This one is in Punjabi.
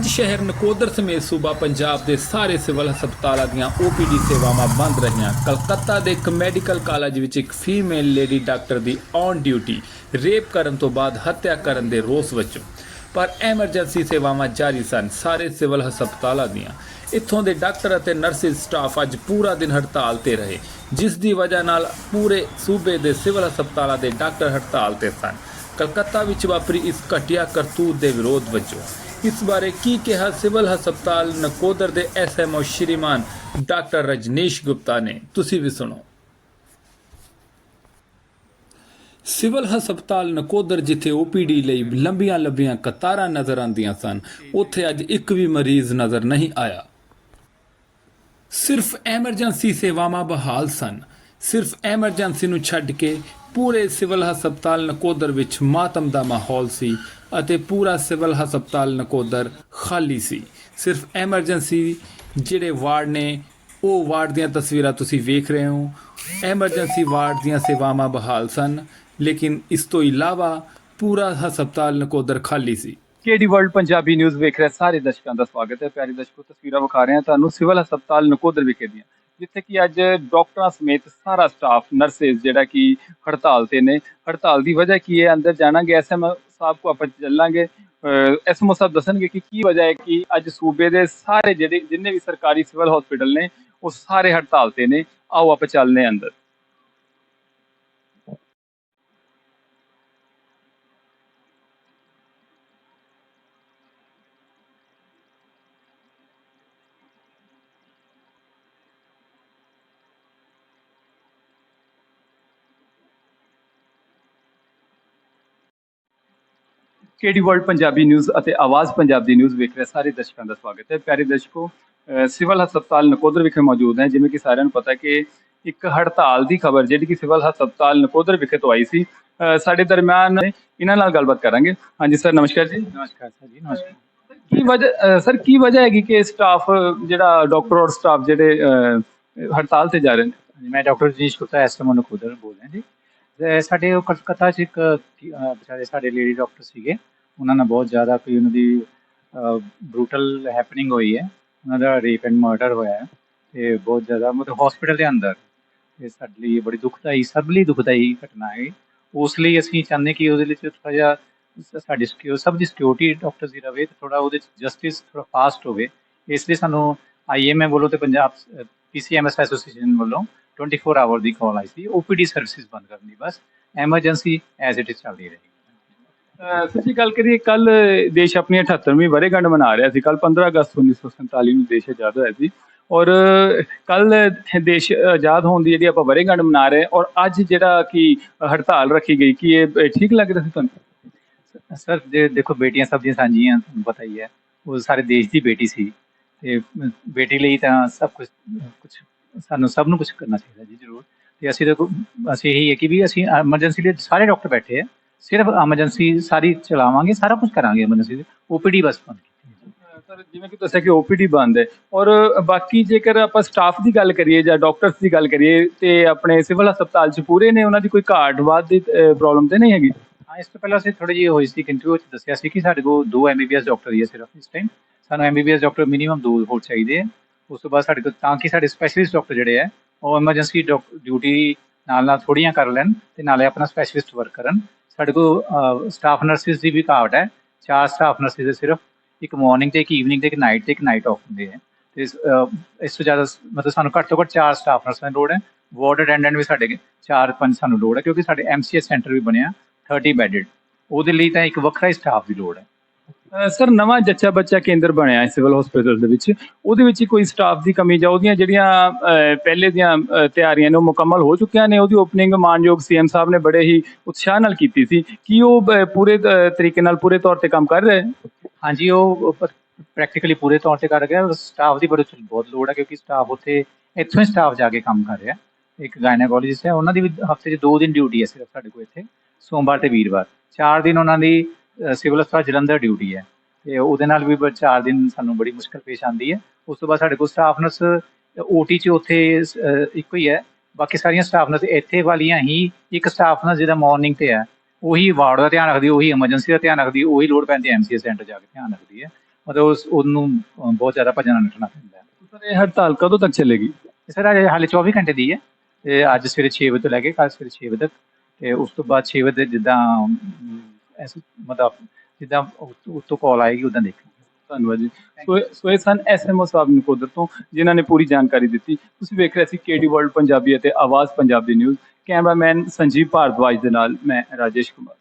ਅੱਜ ਸ਼ਹਿਰ ਨਕੋਦਰ ਸਮੇਤ ਸੂਬਾ ਪੰਜਾਬ ਦੇ ਸਾਰੇ ਸਿਵਲ ਹਸਪਤਾਲਾਂ ਦੀਆਂ OPD ਸੇਵਾਵਾਂ ਬੰਦ ਰਹੀਆਂ। ਕਲਕੱਤਾ ਦੇ ਇੱਕ ਮੈਡੀਕਲ ਕਾਲਜ ਵਿੱਚ ਇੱਕ ਫੀਮੇਲ ਲੇਡੀ ਡਾਕਟਰ ਦੀ ਔਨ ਡਿਊਟੀ, ਰੇਪ ਕਰਨ ਤੋਂ ਬਾਅਦ ਹੱਤਿਆ ਕਰਨ ਦੇ ਰੋਸ ਵਜੋਂ ਪਰ ਐਮਰਜੈਂਸੀ ਸੇਵਾਵਾਂ ਜਾਰੀ ਸਨ ਸਾਰੇ ਸਿਵਲ ਹਸਪਤਾਲਾਂ ਦੀਆਂ। ਇੱਥੋਂ ਦੇ ਡਾਕਟਰ ਅਤੇ ਨਰਸਿਸ ਸਟਾਫ ਅੱਜ ਪੂਰਾ ਦਿਨ ਹੜਤਾਲ ਤੇ ਰਹੇ, ਜਿਸ ਦੀ ਵਜ੍ਹਾ ਨਾਲ ਪੂਰੇ ਸੂਬੇ ਦੇ ਸਿਵਲ ਹਸਪਤਾਲਾਂ ਦੇ ਡਾਕਟਰ ਹੜਤਾਲ ਤੇ ਸਨ। ਕਲਕੱਤਾ ਵਿੱਚ ਵਾਪਰੀ ਇਸ ਘਟੀਆ ਕਰਤੂਤ ਦੇ ਵਿਰੋਧ ਵਜੋਂ। ਇਸ ਬਾਰੇ ਕੀ ਕਿਹਾ ਸਿਵਲ ਹਸਪਤਾਲ ਨਕੋਦਰ ਦੇ ਐਸਐਮਓ ਸ਼੍ਰੀਮਾਨ ਡਾਕਟਰ ਰਜਨੀਸ਼ ਗੁਪਤਾ ਨੇ? ਤੁਸੀਂ ਵੀ ਸੁਣੋ। ਸਿਵਲ ਹਸਪਤਾਲ ਨਕੋਦਰ ਜਿੱਥੇ ਓਪੀਡੀ ਲਈ ਲੰਬੀਆਂ ਲੰਬੀਆਂ ਕਤਾਰਾਂ ਨਜ਼ਰ ਆਉਂਦੀਆਂ ਸਨ, ਉੱਥੇ ਅੱਜ ਇੱਕ ਵੀ ਮਰੀਜ਼ ਨਜ਼ਰ ਨਹੀਂ ਆਇਆ। ਸਿਰਫ ਐਮਰਜੈਂਸੀ ਸੇਵਾਵਾਂ ਬਹਾਲ ਸਨ। ਸਿਰਫ ਐਮਰਜੈਂਸੀ ਨੂੰ ਛੱਡ ਕੇ ਪੂਰੇ ਸਿਵਲ ਹਸਪਤਾਲ ਨਕੋਦਰ ਵਿੱਚ ਮਾਤਮ ਦਾ ਮਾਹੌਲ ਸੀ ਅਤੇ ਪੂਰਾ ਸਿਵਲ ਹਸਪਤਾਲ ਨਕੋਦਰ ਖਾਲੀ ਸੀ। ਸਿਰਫ ਐਮਰਜੈਂਸੀ ਜਿਹੜੇ ਵਾਰਡ ਨੇ, ਉਹ ਵਾਰਡ ਦੀਆਂ ਤਸਵੀਰਾਂ ਤੁਸੀਂ ਵੇਖ ਰਹੇ ਹੋ। ਐਮਰਜੈਂਸੀ ਵਾਰਡ ਦੀਆਂ ਸੇਵਾਵਾਂ ਬਹਾਲ ਸਨ, ਲੇਕਿਨ ਇਸ ਤੋਂ ਇਲਾਵਾ ਪੂਰਾ ਹਸਪਤਾਲ ਨਕੋਦਰ ਖਾਲੀ ਸੀ। ਕੇਡੀ ਵਰਲਡ ਪੰਜਾਬੀ ਨਿਊਜ਼ ਵੇਖ ਰਹੇ ਸਾਰੇ ਦਰਸ਼ਕਾਂ ਦਾ ਸਵਾਗਤ ਹੈ। ਪਿਆਰੇ ਦਰਸ਼ਕੋ, ਤਸਵੀਰਾਂ ਵਿਖਾ ਰਹੇ ਹਾਂ ਤੁਹਾਨੂੰ ਸਿਵਲ ਹਸਪਤਾਲ ਨਕੋਦਰ ਵਿਖੇ ਦੀਆਂ। ਜਿੱਥੇ ਕਿ ਅੱਜ ਡਾਕਟਰਾਂ ਸਮੇਤ ਸਾਰਾ ਸਟਾਫ ਨਰਸਿਸ ਜਿਹੜਾ ਕਿ ਹੜਤਾਲ ਤੇ ਨੇ। ਹੜਤਾਲ ਦੀ ਵਜ੍ਹਾ ਕੀ ਹੈ? ਅੰਦਰ ਜਾਣਾਂਗੇ। ਐਸਐਮ ਸਾਹਿਬ ਕੋ ਆਪਾਂ ਚੱਲਾਂਗੇ। ਐਸਐਮਓ ਸਾਹਿਬ ਦੱਸਣਗੇ ਕਿ ਕੀ ਵਜ੍ਹਾ ਹੈ ਕਿ ਅੱਜ ਸੂਬੇ ਦੇ ਸਾਰੇ ਜਿਹੜੇ, ਜਿੰਨੇ ਵੀ ਸਰਕਾਰੀ ਸਿਵਲ ਹਸਪੀਟਲ ਨੇ, ਉਹ ਸਾਰੇ ਹੜਤਾਲ ਤੇ ਨੇ। ਆਓ ਆਪਾਂ ਚੱਲਨੇ ਹਾਂ ਅੰਦਰ। ਕੇਡੀ ਵਰਲਡ ਪੰਜਾਬੀ ਨਿਊਜ਼ ਅਤੇ ਆਵਾਜ਼ ਪੰਜਾਬ ਨਿਊਜ਼ ਵੇਖ ਰਹੇ ਸਾਰੇ ਦਰਸ਼ਕਾਂ ਦਾ ਸਵਾਗਤ ਹੈ। ਪਿਆਰੇ ਦਰਸ਼ਕੋ ਸਿਵਲ ਹਸਪਤਾਲ ਨਕੋਦਰ ਵਿਖੇ ਮੌਜੂਦ ਹੈ ਜਿਵੇਂ ਕਿ ਸਾਰਿਆਂ ਨੂੰ ਪਤਾ ਕਿ ਇੱਕ ਹੜਤਾਲ ਦੀ ਖਬਰ ਜਿਹੜੀ ਕਿ ਸਿਵਲ ਹਸਪਤਾਲ ਨਕੋਦਰ ਵਿਖੇ ਤੋਂ ਆਈ ਸੀ। ਸਾਡੇ ਦਰਮਿਆਨ ਇਹਨਾਂ ਨਾਲ ਗੱਲਬਾਤ ਕਰਾਂਗੇ। ਹਾਂਜੀ ਸਰ ਨਮਸਕਾਰ ਜੀ। ਨਮਸਕਾਰ ਸਰ ਜੀ ਨਮਸਕਾਰ। ਕੀ ਵਜ੍ਹਾ ਸਰ ਕੀ ਵਜ੍ਹਾ ਹੈਗੀ ਕਿ ਸਟਾਫ ਜਿਹੜਾ ਡਾਕਟਰ ਔਰ ਸਟਾਫ ਜਿਹੜੇ ਹੜਤਾਲ ਤੇ ਜਾ ਰਹੇ ਨੇ? ਮੈਂ ਡਾਕਟਰ ਰਜੀਸ਼ ਗੁਪਤਾ ਐਸਐਮਓ ਨਕੋਦਰ ਬੋਲ ਰਿਹਾ ਜੀ। ਸਾਡੇ ਉਹ ਕਲਕੱਤਾ 'ਚ ਇੱਕ ਵਿਚਾਰੇ ਸਾਡੇ ਲੇਡੀ ਡਾਕਟਰ ਸੀਗੇ। ਉਹਨਾਂ ਨਾਲ ਬਹੁਤ ਜ਼ਿਆਦਾ ਕੋਈ ਉਹਨਾਂ ਦੀ ਬਰੂਟਲ ਹੈਪਨਿੰਗ ਹੋਈ ਹੈ। ਉਹਨਾਂ ਦਾ ਰੇਪ ਐਂਡ ਮਰਡਰ ਹੋਇਆ ਹੈ ਤੇ ਬਹੁਤ ਜ਼ਿਆਦਾ ਮਤਲਬ ਹਸਪੀਟਲ ਦੇ ਅੰਦਰ। ਇਹ ਸਾਡੇ ਲਈ ਬੜੀ ਦੁਖਦਾਈ, ਸਭ ਲਈ ਦੁਖਦਾਈ ਘਟਨਾ ਹੈ ਉਸ ਲਈ ਅਸੀਂ ਚਾਹੁੰਦੇ ਕਿ ਉਹਦੇ ਵਿੱਚ ਥੋੜਾ ਜਿਹਾ ਸਾਡੀ ਸਿਕਿਉਰ ਸਭ ਦੀ ਸਿਕਿਉਰਿਟੀ ਡਾਕਟਰ ਦੀ ਰਵੇ ਤੇ ਥੋੜਾ ਉਹਦੇ ਚ ਜਸਟਿਸ ਥੋੜਾ ਫਾਸਟ ਹੋਵੇ। ਇਸ ਲਈ ਸਾਨੂੰ ਆਈਐਮਏ ਵੱਲੋਂ ਤੇ ਪੰਜਾਬ ਪੀਸੀਐਮਐਸ ਐਸੋਸੀਏਸ਼ਨ ਵੱਲੋਂ 24 ਆਵਰ ਦੀ ਕਾਲ ਆਈ ਸੀ ਓਪੀਡੀ ਸਰਵਿਸਿਜ਼ ਬੰਦ ਕਰਨ ਦੀ ਬਸ ਐਮਰਜੈਂਸੀ ਐਜ਼ ਇਟ ਇਜ਼ ਚੱਲਦੀ ਰਹੇਗੀ। ਜੀ ਗੱਲ ਕਰੀਏ ਕੱਲ ਦੇਸ਼ ਆਪਣੀ 78ਵੀਂ ਵਰ੍ਹੇਗੰਢ ਮਨਾ ਰਿਹਾ ਸੀ ਕੱਲ 15 ਅਗਸਤ 1947 ਨੂੰ ਦੇਸ਼ ਆਜ਼ਾਦ ਹੋਇਆ ਸੀ। ਔਰ ਕੱਲ ਦੇਸ਼ ਆਜ਼ਾਦ ਹੋਣ ਦੀ ਜਿਹੜੀ ਆਪਾਂ ਵਰ੍ਹੇਗੰਢ ਮਨਾ ਰਹੇ ਔਰ ਅੱਜ ਜਿਹੜਾ ਕਿ ਹੜਤਾਲ ਰੱਖੀ ਗਈ ਕਿ ਇਹ ਠੀਕ ਲੱਗ ਰਿਹਾ ਸੀ ਤੁਹਾਨੂੰ? ਸਰ ਦੇਖੋ ਬੇਟੀਆਂ ਸਭ ਦੀਆਂ ਸਾਂਝੀਆਂ ਤੁਹਾਨੂੰ ਪਤਾ ਹੀ ਹੈ ਉਹ ਸਾਰੇ ਦੇਸ਼ ਦੀ ਬੇਟੀ ਸੀ ਤੇ ਬੇਟੀ ਲਈ ਤਾਂ ਸਭ ਕੁਝ ਕੁਝ ਸਾਨੂੰ ਸਭ ਨੂੰ ਕੁਝ ਕਰਨਾ ਚਾਹੀਦਾ ਜੀ ਜ਼ਰੂਰ। ਤੇ ਅਸੀਂ ਦੇਖੋ ਅਸੀਂ ਇਹੀ ਹੈ ਕਿ ਵੀ ਅਸੀਂ ਐਮਰਜੈਂਸੀ ਲਈ ਸਾਰੇ ਡਾਕਟਰ ਬੈਠੇ ਆ। ਸਿਰਫ ਐਮਰਜੈਂਸੀ ਸਾਰੀ ਚਲਾਵਾਂਗੇ ਸਾਰਾ ਕੁਝ ਕਰਾਂਗੇ ਐਮਰਜੈਂਸੀ ਦੇ ਓਪੀਡੀ ਬਸ ਬੰਦ। ਸਰ ਜਿਵੇਂ ਕਿ ਦੱਸਿਆ ਕਿ ਓਪੀਡੀ ਬੰਦ ਹੈ। ਔਰ ਬਾਕੀ ਜੇਕਰ ਆਪਾਂ ਸਟਾਫ ਦੀ ਗੱਲ ਕਰੀਏ ਜਾਂ ਡਾਕਟਰਸ ਦੀ ਗੱਲ ਕਰੀਏ ਤੇ ਆਪਣੇ ਸਿਵਲ ਹਸਪਤਾਲ 'ਚ ਪੂਰੇ ਨੇ ਉਹਨਾਂ ਦੀ ਕੋਈ ਘਾਟ ਵਾਧ ਦੀ ਪ੍ਰੋਬਲਮ ਤੇ ਨਹੀਂ ਹੈਗੀ? ਹਾਂ ਇਸ ਤੋਂ ਪਹਿਲਾਂ ਅਸੀਂ ਥੋੜੀ ਜਿਹੀ ਹੋਈ ਸੀ ਇੰਟਰਵਿਊ ਚ ਦੱਸਿਆ ਸੀ ਕਿ ਸਾਡੇ ਕੋਲ ਦੋ ਐਮਬੀਬੀਐਸ ਡਾਕਟਰ ਹੀ ਹੈ ਸਿਰਫ ਇਸ ਟਾਈਮ ਸਾਨੂੰ ਐਮਬੀਬੀਐਸ ਡਾਕਟਰ ਮਿਨੀਮਮ ਦੋ ਹੋਰ ਚਾਹੀਦੇ ਹੈ ਉਸ ਤੋਂ ਬਾਅਦ ਸਾਡੇ ਕੋਲ ਤਾਂ ਕਿ ਸਾਡੇ ਸਪੈਸ਼ਲਿਸਟ ਡਾਕਟਰ ਜਿਹੜੇ ਹੈ, ਉਹ ਐਮਰਜੈਂਸੀ ਡਿਊਟੀ ਨਾਲ ਨਾਲ ਥੋੜੀਆਂ ਕਰ ਲੈਣ ਤੇ ਨਾਲੇ ਆਪਣਾ ਸਪੈਸ਼ਲਿਸਟ ਵਰਕ ਕਰਨ। ਸਾਡੇ ਕੋਲ ਸਟਾਫ ਨਰਸਿਸ ਦੀ ਵੀ ਘਾਟ ਹੈ। ਚਾਰ ਸਟਾਫ ਨਰਸਿਸ ਦੇ ਸਿਰਫ ਇੱਕ ਮਾਰਨਿੰਗ ਤੇ ਇੱਕ ਈਵਨਿੰਗ ਤੇ ਇੱਕ ਨਾਈਟ ਤੇ ਇੱਕ ਨਾਈਟ ਆਫ ਹੁੰਦੇ ਹੈ। ਤੇ ਇਸ ਤੋਂ ਜ਼ਿਆਦਾ ਮਤਲਬ ਸਾਨੂੰ ਘੱਟ ਤੋਂ ਘੱਟ ਚਾਰ ਸਟਾਫ ਨਰਸਾਂ ਦੀ ਲੋੜ ਹੈ। ਵਾਰਡ ਅਟੈਂਡੈਂਟ ਵੀ ਸਾਡੇ ਚਾਰ ਪੰਜ ਸਾਨੂੰ ਲੋੜ ਹੈ, ਕਿਉਂਕਿ ਸਾਡੇ ਐਮਸੀਐਸ ਸੈਂਟਰ ਵੀ ਬਣਿਆ 30 ਬੈਡਡ ਉਹਦੇ ਲਈ ਤਾਂ ਇੱਕ ਵੱਖਰਾ ਹੀ ਸਟਾਫ ਦੀ ਲੋੜ ਹੈ। ਸਰ, ਨਵਾਂ ਜੱਚਾ ਬੱਚਾ ਕੇਂਦਰ ਬਣਿਆ ਹੈ ਸਿਵਲ ਹਸਪੀਟਲ ਦੇ ਵਿੱਚ। ਉਹਦੇ ਵਿੱਚ ਕੋਈ ਸਟਾਫ ਦੀ ਕਮੀ ਜਾਂ ਉਹਦੀਆਂ ਜਿਹੜੀਆਂ ਪਹਿਲੇ ਦੀਆਂ ਤਿਆਰੀਆਂ ਨੇ ਉਹ ਮੁਕੰਮਲ ਹੋ ਚੁੱਕੀਆਂ ਨੇ। ਉਹਦੀ ਓਪਨਿੰਗ ਮਾਨਯੋਗ ਸੀਐਮ ਸਾਹਿਬ ਨੇ ਬੜੇ ਹੀ ਉਤਸ਼ਾਹ ਨਾਲ ਕੀਤੀ ਸੀ। ਕੀ ਉਹ ਪੂਰੇ ਤਰੀਕੇ ਨਾਲ ਪੂਰੇ ਤੌਰ ਤੇ ਕੰਮ ਕਰ ਰਹੇ? ਹਾਂਜੀ, ਉਹ ਪ੍ਰੈਕਟੀਕਲੀ ਪੂਰੇ ਤੌਰ ਤੇ ਕਰ ਗਿਆ ਸਟਾਫ ਦੀ ਬੜੀ ਬਹੁਤ ਲੋੜ ਹੈ ਕਿਉਂਕਿ ਸਟਾਫ ਉੱਥੇ, ਇੱਥੋਂ ਹੀ ਸਟਾਫ ਜਾ ਕੇ ਕੰਮ ਕਰ ਰਿਹਾ। ਇੱਕ ਗਾਇਨੋਕੋਲੋਜਿਸਟ ਹੈ। ਉਹਨਾਂ ਦੀ ਵੀ ਹਫ਼ਤੇ 'ਚ ਦੋ ਦਿਨ ਡਿਊਟੀ ਹੈ ਸਿਰਫ ਸਾਡੇ ਕੋਲ ਇੱਥੇ। ਸੋਮਵਾਰ ਤੇ ਵੀਰਵਾਰ। ਚਾਰ ਦਿਨ ਉਹਨਾਂ ਦੀ ਸਿਵਲ ਹਸਪਤਾਲ ਜਲੰਧਰ ਡਿਊਟੀ ਹੈ। ਤੇ ਉਹਦੇ ਨਾਲ ਵੀ ਚਾਰ ਦਿਨ ਸਾਨੂੰ ਬੜੀ ਮੁਸ਼ਕਲ ਪੇਸ਼ ਆਉਂਦੀ ਹੈ। ਉਸ ਤੋਂ ਬਾਅਦ ਸਾਡੇ ਕੋਲ ਸਟਾਫ ਨਰਸ ਓਟੀ 'ਚ ਉੱਥੇ ਇੱਕੋ ਹੀ ਹੈ। ਬਾਕੀ ਸਾਰੀਆਂ ਸਟਾਫ ਨਰਸ ਇੱਥੇ ਵਾਲੀਆਂ ਹੀ ਇੱਕ ਸਟਾਫ ਨਰਸ ਜਿਹਦਾ ਮਾਰਨਿੰਗ ਤੇ ਹੈ। ਉਹੀ ਵਾਰਡ ਦਾ ਧਿਆਨ ਰੱਖਦੀ ਉਹੀ ਐਮਰਜੈਂਸੀ ਦਾ ਧਿਆਨ ਰੱਖਦੀ ਉਹੀ ਲੋਡ ਪੈਂਦੀ ਐਮਸੀਐਸ ਸੈਂਟਰ ਜਾ ਕੇ ਧਿਆਨ ਰੱਖਦੀ ਹੈ। ਮਤਲਬ ਉਸ ਉਹਨੂੰ ਬਹੁਤ ਜ਼ਿਆਦਾ ਭੱਜਣਾ ਨੱਠਣਾ ਪੈਂਦਾ ਹੈ। ਸਰ ਇਹ ਹੜਤਾਲ ਕਦੋਂ ਤੱਕ ਚੱਲੇਗੀ? ਸਰ ਇਹ ਹਾਲੇ 24 ਘੰਟੇ ਦੀ ਹੈ। ਤੇ ਅੱਜ ਸਵੇਰੇ 6 ਵਜੇ ਤੋਂ ਲੈ ਕੇ ਕੱਲ੍ਹ ਸਵੇਰੇ 6 ਵਜੇ ਤੱਕ। ਤੇ ਉਸ ਤੋਂ ਬਾਅਦ 6 ਵਜੇ ਜਿੱਦਾਂ ਐਸ ਮਤਲਬ ਜਿੱਦਾਂ ਉਤੋਂ ਕਾਲ ਆਏਗੀ ਉਦਾਂ ਦੇਖਾਂਗੇ। ਧੰਨਵਾਦ ਜੀ। ਸੋ ਸੋ ਇਹ ਸਨ ਐਸਐਮਓ ਸਾਹਿਬ ਨਕੋਦਰ ਤੋਂ ਜਿਨ੍ਹਾਂ ਨੇ ਪੂਰੀ ਜਾਣਕਾਰੀ ਦਿੱਤੀ। ਤੁਸੀਂ ਵੇਖ ਰਹੇ ਸੀ ਕੇਡੀ ਵਰਲਡ ਪੰਜਾਬੀ ਅਤੇ ਆਵਾਜ਼ ਪੰਜਾਬ ਨਿਊਜ਼। ਕੈਮਰਾਮੈਨ ਸੰਜੀਵ ਭਾਰਦਵਾਜ ਦੇ ਨਾਲ ਮੈਂ ਰਾਜੇਸ਼ ਕੁਮਾਰ।